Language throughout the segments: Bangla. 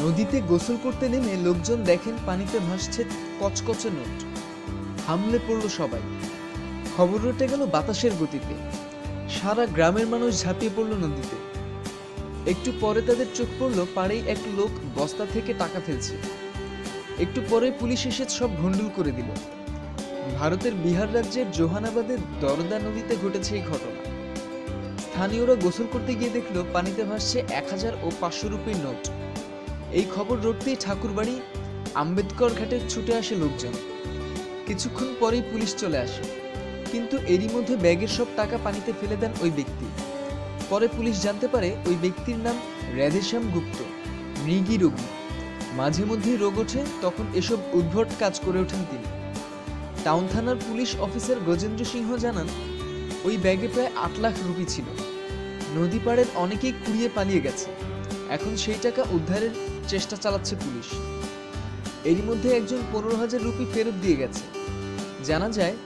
নদীতে গোসল করতে নেমে লোকজন দেখেন পানিতে ভাসছে কচকচে নোট হামলে পড়ল সবাই। খবর রটে গেল বাতাসের গতিতে। সারা গ্রামের মানুষ ঝাঁপিয়ে পড়ল নদীতে। একটু পরে তাদের চোখ পড়ল পাড়েই এক লোক বস্তা থেকে টাকা ফেলছে। একটু পরে পুলিশ এসে সব ভণ্ডুল করে দিল। ভারতের বিহার রাজ্যের জোহানাবাদের দরদা নদীতে ঘটেছে এই ঘটনা। স্থানীয়রা গোসল করতে গিয়ে দেখল পানিতে ভাসছে এক হাজার ও পাঁচশো রুপির নোট। এই খবর রটতেই ঠাকুরবাড়ি আম্বেদকর ঘাটে ছুটে আসে লোকজন। কিছুক্ষণ পরেই পুলিশ চলে আসে। কিন্তু এরই মধ্যে ব্যাগের সব টাকা পানিতে ফেলে দেন ওই ব্যক্তি। পরে পুলিশ জানতে পারে ওই ব্যক্তির নাম রাধেশ্যাম গুপ্ত, মৃগী রোগী। মাঝে মধ্যেই রোগ ওঠে, তখন এসব উদ্ভট কাজ করে ওঠেন তিনি। টাউন থানার পুলিশ অফিসার গজেন্দ্র সিংহ জানান, ওই ব্যাগে প্রায় আট লাখ রুপি ছিল। নদী পাড়ের অনেকেই কুড়িয়ে পালিয়ে গেছে। এখন সেই টাকা উদ্ধারের চেষ্টা চালাচ্ছে পুলিশ। এরই মধ্যে একজন পনেরো হাজার রুপি ফেরত দিয়ে গেছে। জানা যায়,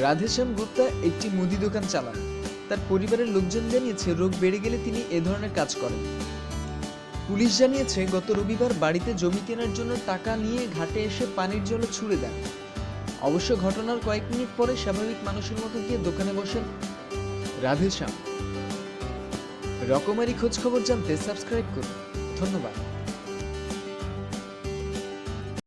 রাধেশ্যাম গুপ্তা একটি মুদি দোকান চালান। তার পরিবারের লোকজন জানিয়েছে, রোগ বেড়ে গেলে তিনি এ ধরনের কাজ করেন। পুলিশ জানিয়েছে, গত রবিবার বাড়িতে জমি কেনার জন্য টাকা নিয়ে ঘাটে এসে পানির জলে ছুড়ে দেন। অবশ্য ঘটনার কয়েক মিনিট পরে স্বাভাবিক মানুষের মতো গিয়ে দোকানে বসেন রাধেশ্যাম। রকমারি খোঁজ খবর জানতে সাবস্ক্রাইব করুন। ধন্যবাদ।